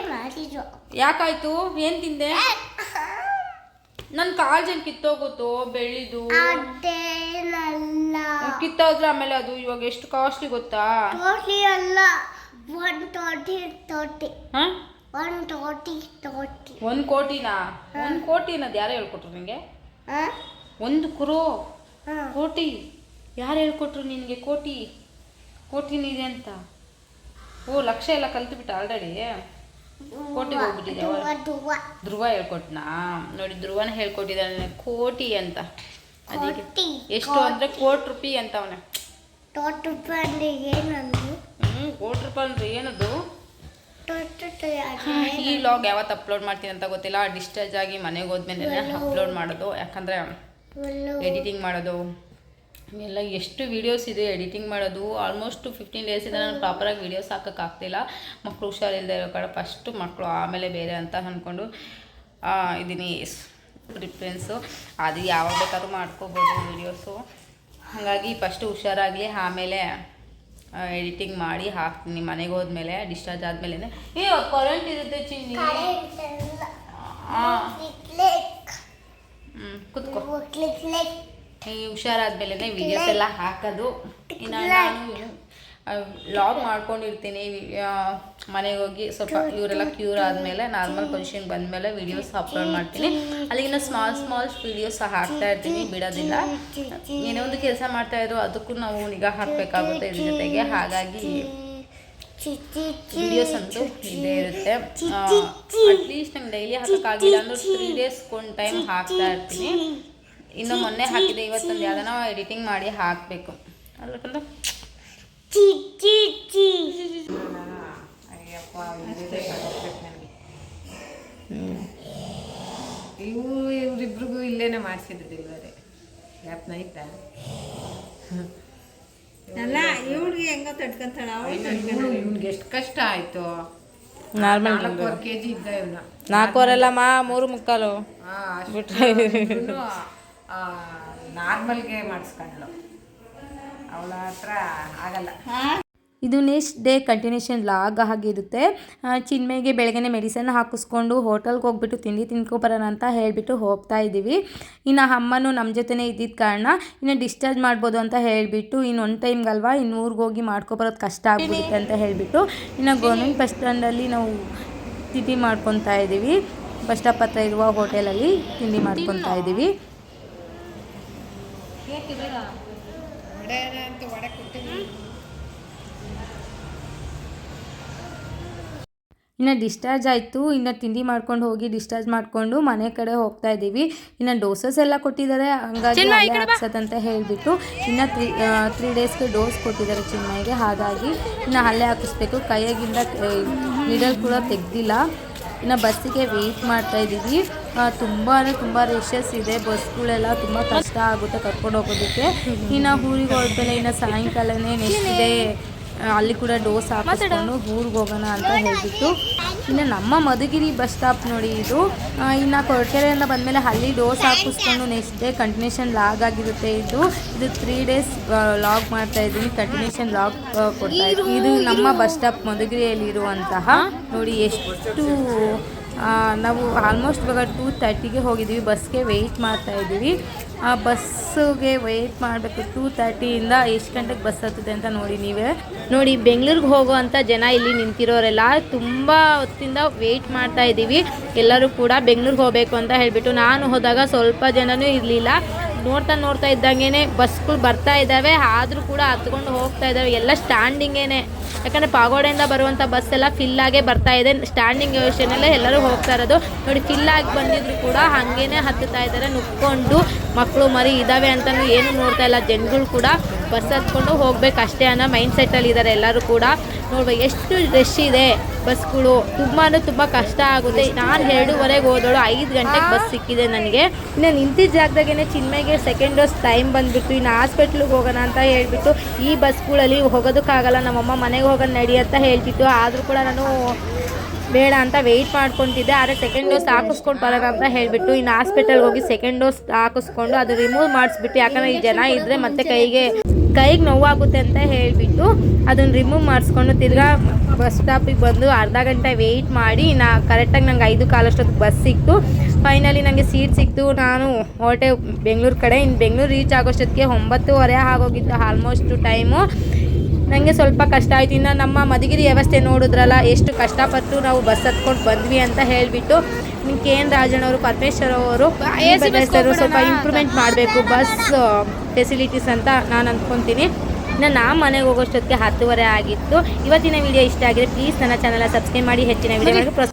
ಯಾಕಾಯ್ತು? ಏನು ತಿಂದೆ? ನನ್ನ ಕಾಲು ಜನ ಕಿತ್ತೋಗುತ್ತೋ ಬೆಳ್ಳಿದು. ಕಿತ್ತೋದ್ರೆ ಆಮೇಲೆ ಅದು ಇವಾಗ ಎಷ್ಟು ಕಾಸ್ಟ್ಲಿ ಗೊತ್ತಾ? ಅಲ್ಲ. ಒನ್ ತೋಟಿ ತೋಟಿ ಹಾಂ? ಒನ್ ತೋಟಿ ತೋಟಿ ಒಂದು ಕೋಟಿನಾ? ಒಂದು ಕೋಟಿ ಅನ್ನೋದು ಯಾರು ಹೇಳ್ಕೊಟ್ರು ನಿಮಗೆ ಹಾಂ? ಒಂದು ಕ್ರೋ? ಹಾಂ. ಕೋಟಿ? ಯಾರು ಹೇಳ್ಕೊಟ್ರು ನಿನಗೆ ಕೋಟಿ? ಕೋಟಿನಿದೆ ಅಂತ? ಓ ಲಕ್ಷ ಎಲ್ಲ ಕಲ್ತ್ಬಿಟ್ಟ ಆಲ್ರೆಡಿ ಕೋಟಿಗೆ ಹೋಗ್ಬಿಟ್ಟಿದೆ ಧ್ರುವ ಧ್ರುವ. ಹೇಳ್ಕೊಟ್ನಾ? ನೋಡಿ ಧ್ರುವನ ಹೇಳ್ಕೊಟ್ಟಿದ್ದಾನೆ. ಕೋಟಿ ಅಂತ. ಅದಕ್ಕೆ ಎಷ್ಟು ಅಂದರೆ ಕೋಟಿ ರೂಪಾಯಿ ಅಂತ ಅವನೇ. ತೋಟ ಅಂದ್ರೆ ಏನಂದು ಹ್ಞೂ ಕೋಟಿ ರೂಪಾಯಿ ಅಂದ್ರೆ ಏನದು ಈ ಲಾಗ್ ಯಾವತ್ತು ಅಪ್ಲೋಡ್ ಮಾಡ್ತೀನಿ ಅಂತ ಗೊತ್ತಿಲ್ಲ ಡಿಸ್ಚಾರ್ಜ್ ಆಗಿ ಮನೆಗೆ ಹೋದ್ಮೇಲೆ ಅಪ್ಲೋಡ್ ಮಾಡೋದು ಯಾಕಂದರೆ ಎಡಿಟಿಂಗ್ ಮಾಡೋದು. ಎಲ್ಲ ಎಷ್ಟು ವೀಡಿಯೋಸ್ ಇದೆ ಎಡಿಟಿಂಗ್ ಮಾಡೋದು. ಆಲ್ಮೋಸ್ಟ್ ಫಿಫ್ಟೀನ್ ಡೇಸ್ ಇದೆ ನಾನು ಪ್ರಾಪರಾಗಿ ವೀಡಿಯೋಸ್ ಹಾಕೋಕ್ಕಾಗ್ತಿಲ್ಲ ಮಕ್ಕಳು ಹುಷಾರಿಲ್ಲದೆ ಇರೋ ಕಡೆ ಫಸ್ಟು ಮಕ್ಕಳು ಆಮೇಲೆ ಬೇರೆ ಅಂತ ಅಂದ್ಕೊಂಡು ಇದ್ದೀನಿ ಪ್ರಿಫರೆನ್ಸು ಅದು ಯಾವಾಗ ಬೇಕಾದ್ರೂ ಮಾಡ್ಕೋಬೋದು ವೀಡಿಯೋಸು ಹಾಗಾಗಿ ಫಸ್ಟು ಹುಷಾರಾಗಲಿ ಆಮೇಲೆ ಎಡಿಟಿಂಗ್ ಮಾಡಿ ಹಾಕ್ತೀನಿ. ಮನೆಗೆ ಹೋದ್ಮೇಲೆ ಡಿಸ್ಚಾರ್ಜ್ ಆದಮೇಲೆ ಏ ಕರೆಂಟ್ ಇರುತ್ತೆ ಚಿನ್ನಿ. ಹ್ಞೂ ಕುತ್ಕೋ. ಹುಷಾರಾದ್ಮೇಲೆ ವಿಡಿಯೋಸ್ ಎಲ್ಲ ಹಾಕೋದು. ಇನ್ನು ನಾನು ಲಾಗ್ ಮಾಡ್ಕೊಂಡಿರ್ತೀನಿ. ಮನೆಗೆ ಹೋಗಿ ಸ್ವಲ್ಪ ಇವರೆಲ್ಲ ಕ್ಯೂರ್ ಆದಮೇಲೆ ನಾರ್ಮಲ್ ಪೊಸಿಷನ್ ಬಂದಮೇಲೆ ವಿಡಿಯೋಸ್ ಅಪ್ಲೋಡ್ ಮಾಡ್ತೀನಿ. ಅಲ್ಲಿಗಿನ ಸ್ಮಾಲ್ ಸ್ಮಾಲ್ ವಿಡಿಯೋಸ್ ಹಾಕ್ತಾ ಇರ್ತೀನಿ, ಬಿಡೋದಿಲ್ಲ. ಏನೇ ಒಂದು ಕೆಲಸ ಮಾಡ್ತಾ ಇದ್ರು ಅದಕ್ಕೂ ನಾವು ನಿಗಾ ಹಾಕಬೇಕಾಗುತ್ತೆ ಇದ್ರ ಜೊತೆಗೆ. ಹಾಗಾಗಿ ವಿಡಿಯೋಸ್ ಅಂತೂ ಇದೇ ಇರುತ್ತೆ. ಅಟ್ಲೀಸ್ಟ್ ನಂಗೆ ಡೈಲಿ ಹಾಕೋಕ್ಕಾಗಿಲ್ಲ ಅಂದ್ರೆ ತ್ರೀ ಡೇಸ್ ಒಂದು ಟೈಮ್ ಹಾಕ್ತಾ ಇರ್ತೀನಿ. ಇನ್ನು ಮೊನ್ನೆ ಹಾಕಿದೆ ಇವತ್ತೊಂದು ಯಾವ್ದಾನ ಎಡಿಟಿಂಗ್ ಮಾಡಿ ಹಾಕಬೇಕು. ಅಲ್ಲಕಂದ್ರೆ ಇವು ಇವ್ರಿಬ್ರಿಗೂ ಇಲ್ಲೇನೆ ಮಾಡಿಸಿದ್ದು ಡೆಲಿವರಿ ಯಾಪ್ನ ಐತಾ ಅಲ್ಲ ಇವಳಿಗೆ ಹೆಂಗೋ ತಡ್ಕೊಂತಾಳ ಇವ್ನಿಗೆ ಎಷ್ಟು ಕಷ್ಟ ಆಯ್ತು. ನಾರ್ಮಲ್ ನಾಲ್ಕೂವರೆ ಕೆ ಜಿ ಇದ್ದ ಇವನು. ಮಾ ಮೂರು ಮುಕ್ಕಾಲು. ನಾರ್ಮಲ್ಗೆ ಮಾಡಿಸ್ಕೊಂಡ್ಳು. ಅವಳ ಹತ್ರ ಆಗಲ್ಲ. ಇದು ನೆಕ್ಸ್ಟ್ ಡೇ ಕಂಟಿನ್ಯೂಷನ್ ಲಾಗ್ ಆಗಿರುತ್ತೆ. ಚಿನ್ಮೆಗೆ ಬೆಳಗ್ಗೆ ಮೆಡಿಸನ್ ಹಾಕಿಸ್ಕೊಂಡು ಹೋಟೆಲ್ಗೆ ಹೋಗ್ಬಿಟ್ಟು ತಿಂಡಿ ತಿನ್ಕೊಬರೋಣ ಅಂತ ಹೇಳಿಬಿಟ್ಟು ಹೋಗ್ತಾ ಇದ್ದೀವಿ. ಇನ್ನು ಅಮ್ಮನೂ ನಮ್ಮ ಜೊತೆನೇ ಇದ್ದಿದ್ದ ಕಾರಣ ಇನ್ನು ಡಿಸ್ಚಾರ್ಜ್ ಮಾಡ್ಬೋದು ಅಂತ ಹೇಳಿಬಿಟ್ಟು ಇನ್ನು ಒನ್ ಟೈಮ್ಗಲ್ವಾ ಇನ್ನು ಊರಿಗೆ ಹೋಗಿ ಮಾಡ್ಕೊಬರೋದು ಕಷ್ಟ ಆಗ್ಬಿಡುತ್ತೆ ಅಂತ ಹೇಳಿಬಿಟ್ಟು ಇನ್ನು ಗೌರ್ಮೆಂಟ್ ಬಸ್ ಸ್ಟ್ಯಾಂಡಲ್ಲಿ ನಾವು ತಿಂಡಿ ಮಾಡ್ಕೊತಾ ಇದ್ದೀವಿ. ಬಸ್ ಸ್ಟಾಪ್ ಹತ್ರ ಇರುವ ಹೋಟೆಲಲ್ಲಿ ತಿಂಡಿ ಮಾಡ್ಕೊತಾ ಇದ್ದೀವಿ. ಇನ್ನು ಡಿಸ್ಚಾರ್ಜ್ ಆಯಿತು. ಇನ್ನು ತಿಂಡಿ ಮಾಡ್ಕೊಂಡು ಹೋಗಿ ಡಿಸ್ಚಾರ್ಜ್ ಮಾಡಿಕೊಂಡು ಮನೆ ಕಡೆ ಹೋಗ್ತಾ ಇದ್ದೀವಿ. ಇನ್ನು ಡೋಸಸ್ ಎಲ್ಲ ಕೊಟ್ಟಿದ್ದಾರೆ. ಹಂಗಾಗಿ ಅಲ್ಲೇ ಹಾಕ್ಸತ್ತಂತ ಹೇಳಿಬಿಟ್ಟು ಇನ್ನು ತ್ರೀ ತ್ರೀ ಡೇಸ್ಗೆ ಡೋಸ್ ಕೊಟ್ಟಿದ್ದಾರೆ ಚಿನ್ಮಯ್ಗೆ. ಹಾಗಾಗಿ ಇನ್ನು ಅಲ್ಲೇ ಹಾಕಿಸ್ಬೇಕು. ಕೈಯಾಗಿಂದ ನೀಡಲ್ ಕೂಡ ತೆಗ್ದಿಲ್ಲ. ಇನ್ನು ಬಸ್ಸಿಗೆ ವೆಯ್ಟ್ ಮಾಡ್ತಾ ಇದ್ದೀವಿ. ತುಂಬ ಅಂದರೆ ತುಂಬ ರಿಷಸ್ ಇದೆ. ಬಸ್ಗಳೆಲ್ಲ ತುಂಬ ಕಷ್ಟ ಆಗುತ್ತೆ ಕರ್ಕೊಂಡು ಹೋಗೋದಕ್ಕೆ. ಇನ್ನು ಊರಿಗೆ ಹೋದ್ಮೇಲೆ ಇನ್ನು ಸಾಯಂಕಾಲನೇ ನೆಕ್ಸ್ಟ್ ಡೇ ಅಲ್ಲಿ ಕೂಡ ಡೋಸ್ ಹಾಕಿಸ್ಕೊಂಡು ಊರಿಗೆ ಹೋಗೋಣ ಅಂತ ಹೇಳ್ಬಿಟ್ಟು. ಇನ್ನು ನಮ್ಮ ಮಧುಗಿರಿ ಬಸ್ ಸ್ಟಾಪ್ ನೋಡಿ ಇದು. ಇನ್ನು ಕೊರಕೆರೆಯಿಂದ ಬಂದಮೇಲೆ ಅಲ್ಲಿ ಡೋಸ್ ಹಾಕಿಸ್ಕೊಂಡು ನೆಕ್ಸ್ಟ್ ಡೇ ಕಂಟಿನ್ಯೂಷನ್ ಲಾಗ್ ಆಗಿರುತ್ತೆ ಇದು. ಇದು ತ್ರೀ ಡೇಸ್ ಲಾಗ್ ಮಾಡ್ತಾ ಇದ್ದೀನಿ. ಕಂಟಿನ್ಯೂಷನ್ ಲಾಗ್ ಕೊಡ್ತಾ ಇದ್ದೀನಿ. ಇದು ನಮ್ಮ ಬಸ್ ಸ್ಟಾಪ್ ಮಧುಗಿರಿಯಲ್ಲಿ ಇರುವಂತಹ ನೋಡಿ ಎಷ್ಟು ನಾವು ಆಲ್ಮೋಸ್ಟ್ ಇವಾಗ ಟೂ ತರ್ಟಿಗೆ ಹೋಗಿದ್ದೀವಿ. ಬಸ್ಗೆ ವೆಯ್ಟ್ ಮಾಡ್ತಾ ಇದ್ದೀವಿ. ಆ ಬಸ್ಸಿಗೆ ವೆಯ್ಟ್ ಮಾಡಬೇಕು. ಟೂ ತರ್ಟಿಯಿಂದ ಎಷ್ಟು ಗಂಟೆಗೆ ಬಸ್ ಹತ್ತದೆ ಅಂತ ನೋಡಿ ನೀವೇ. ನೋಡಿ, ಬೆಂಗಳೂರಿಗೆ ಹೋಗುವಂಥ ಜನ ಇಲ್ಲಿ ನಿಂತಿರೋರೆಲ್ಲ ತುಂಬ ಹೊತ್ತಿಂದ ವೆಯ್ಟ್ ಮಾಡ್ತಾ ಇದ್ದೀವಿ. ಎಲ್ಲರೂ ಕೂಡ ಬೆಂಗಳೂರಿಗೆ ಹೋಗಬೇಕು ಅಂತ ಹೇಳಿಬಿಟ್ಟು ನಾನು ಹೋದಾಗ ಸ್ವಲ್ಪ ಜನನೂ ಇರಲಿಲ್ಲ. ನೋಡ್ತಾ ನೋಡ್ತಾ ಇದ್ದಂಗೆ ಬಸ್ಗಳು ಬರ್ತಾ ಇದ್ದಾವೆ. ಆದರೂ ಕೂಡ ಹತ್ಕೊಂಡು ಹೋಗ್ತಾ ಇದ್ದಾವೆ. ಎಲ್ಲ ಸ್ಟ್ಯಾಂಡಿಂಗೇನೆ ಯಾಕಂದರೆ ಪಾಗೋಡೆಯಿಂದ ಬರುವಂಥ ಬಸ್ ಎಲ್ಲ ಫಿಲ್ ಆಗೇ ಬರ್ತಾ ಇದೆ. ಸ್ಟ್ಯಾಂಡಿಂಗ್ ಯೋಚನೆಯಲ್ಲೇ ಎಲ್ಲರೂ ಹೋಗ್ತಾ ಇರೋದು. ನೋಡಿ ಫಿಲ್ ಆಗಿ ಬಂದಿದ್ರು ಕೂಡ ಹಾಗೇನೆ ಹತ್ತುತ್ತಾ ಇದ್ದಾರೆ. ನುಕ್ಕೊಂಡು ಮಕ್ಕಳು ಮರಿ ಇದ್ದಾವೆ ಅಂತಲೂ ಏನು ನೋಡ್ತಾ ಇಲ್ಲ. ಜನಗಳು ಕೂಡ ಬಸ್ ಹತ್ಕೊಂಡು ಹೋಗ್ಬೇಕು ಅಷ್ಟೇ ಅನ್ನೋ ಮೈಂಡ್ ಸೆಟ್ಟಲ್ಲಿ ಇದ್ದಾರೆ ಎಲ್ಲರೂ ಕೂಡ. ನೋಡ್ಬೇಕು ಎಷ್ಟು ರಶ್ ಇದೆ ಬಸ್ಗಳು. ತುಂಬ ಅಂದರೆ ತುಂಬ ಕಷ್ಟ ಆಗುತ್ತೆ. ನಾನು ಎರಡೂವರೆಗೆ ಹೋದೋಳು, ಐದು ಗಂಟೆಗೆ ಬಸ್ ಸಿಕ್ಕಿದೆ ನನಗೆ. ಇನ್ನು ನಿಂತಿದ್ದ ಜಾಗದಾಗೇನೆ ಚಿನ್ಮಯ್ಗೆ ಸೆಕೆಂಡ್ ಡೋಸ್ ಟೈಮ್ ಬಂದುಬಿಟ್ಟು, ಇನ್ನು ಹಾಸ್ಪಿಟ್ಲಿಗೆ ಹೋಗೋಣ ಅಂತ ಹೇಳ್ಬಿಟ್ಟು, ಈ ಬಸ್ಗಳಲ್ಲಿ ಹೋಗೋದಕ್ಕಾಗಲ್ಲ, ನಮ್ಮಮ್ಮ ಮನೆಗೆ ಹೋಗೋಣ ನಡಿ ಅಂತ ಹೇಳ್ತಿತ್ತು. ಆದರೂ ಕೂಡ ನಾನು ಬೇಡ ಅಂತ ವೆಯ್ಟ್ ಮಾಡ್ಕೊತಿದ್ದೆ. ಆದರೆ ಸೆಕೆಂಡ್ ಡೋಸ್ ಹಾಕಿಸ್ಕೊಂಡು ಬರೋಣ ಅಂತ ಹೇಳಿಬಿಟ್ಟು, ಇನ್ನು ಹಾಸ್ಪಿಟಲ್ಗೆ ಹೋಗಿ ಸೆಕೆಂಡ್ ಡೋಸ್ ಹಾಕಿಸ್ಕೊಂಡು, ಅದು ರಿಮೂವ್ ಮಾಡಿಸ್ಬಿಟ್ಟು, ಯಾಕಂದರೆ ಈ ಜನ ಇದ್ದರೆ ಮತ್ತೆ ಕೈಗೆ ಕೈಗೆ ನೋವಾಗುತ್ತೆ ಅಂತ ಹೇಳಿಬಿಟ್ಟು ಅದನ್ನು ರಿಮೂವ್ ಮಾಡಿಸ್ಕೊಂಡು ತಿರ್ಗಾ ಬಸ್ ಸ್ಟಾಪಿಗೆ ಬಂದು ಅರ್ಧ ಗಂಟೆ ವೆಯ್ಟ್ ಮಾಡಿ ನಾ ಕರೆಕ್ಟಾಗಿ ನಂಗೆ ಐದು ಕಾಲಷ್ಟೊತ್ತು ಬಸ್ ಸಿಕ್ತು. ಫೈನಲಿ ನನಗೆ ಸೀಟ್ ಸಿಕ್ತು. ನಾನು ಹೊರಟೆ ಬೆಂಗಳೂರು ಕಡೆ. ಇನ್ನು ಬೆಂಗಳೂರು ರೀಚ್ ಆಗೋಷ್ಟೊತ್ತಿಗೆ ಒಂಬತ್ತುವರೆ ಆಗೋಗಿತ್ತು ಆಲ್ಮೋಸ್ಟು ಟೈಮು ನನಗೆ ಸ್ವಲ್ಪ ಕಷ್ಟ ಆಯ್ತು. ಇನ್ನು ನಮ್ಮ ಮಧುಗಿರಿ ವ್ಯವಸ್ಥೆ ನೋಡಿದ್ರಲ್ಲ ಎಷ್ಟು ಕಷ್ಟಪಟ್ಟು ನಾವು ಬಸ್ ಹತ್ಕೊಂಡು ಬಂದ್ವಿ ಅಂತ ಹೇಳಿಬಿಟ್ಟು ಕೆ ಎನ್ ರಾಜಣ್ಣವರು ಪರಮೇಶ್ವರ್ ಅವರು ಈ ಸ್ವಲ್ಪ ಇಂಪ್ರೂವ್ಮೆಂಟ್ ಮಾಡಬೇಕು. ಬಸ್ ಫೆಸಿಲಿಟೀಸ್ ಅಂತ ನಾನು ಅಂದ್ಕೊತೀನಿ ಇನ್ನು ನಾ ಮನೆಗೆ ಹೋಗೋಷ್ಟೊತ್ತಿಗೆ ಹತ್ತುವರೆ ಆಗಿತ್ತು. ಇವತ್ತಿನ ವಿಡಿಯೋ ಇಷ್ಟ ಆಗಿದೆ ಪ್ಲೀಸ್ ನನ್ನ ಚಾನಲ್ ಸಬ್ಸ್ಕ್ರೈಬ್ ಮಾಡಿ ಹೆಚ್ಚಿನ ವಿಡಿಯೋ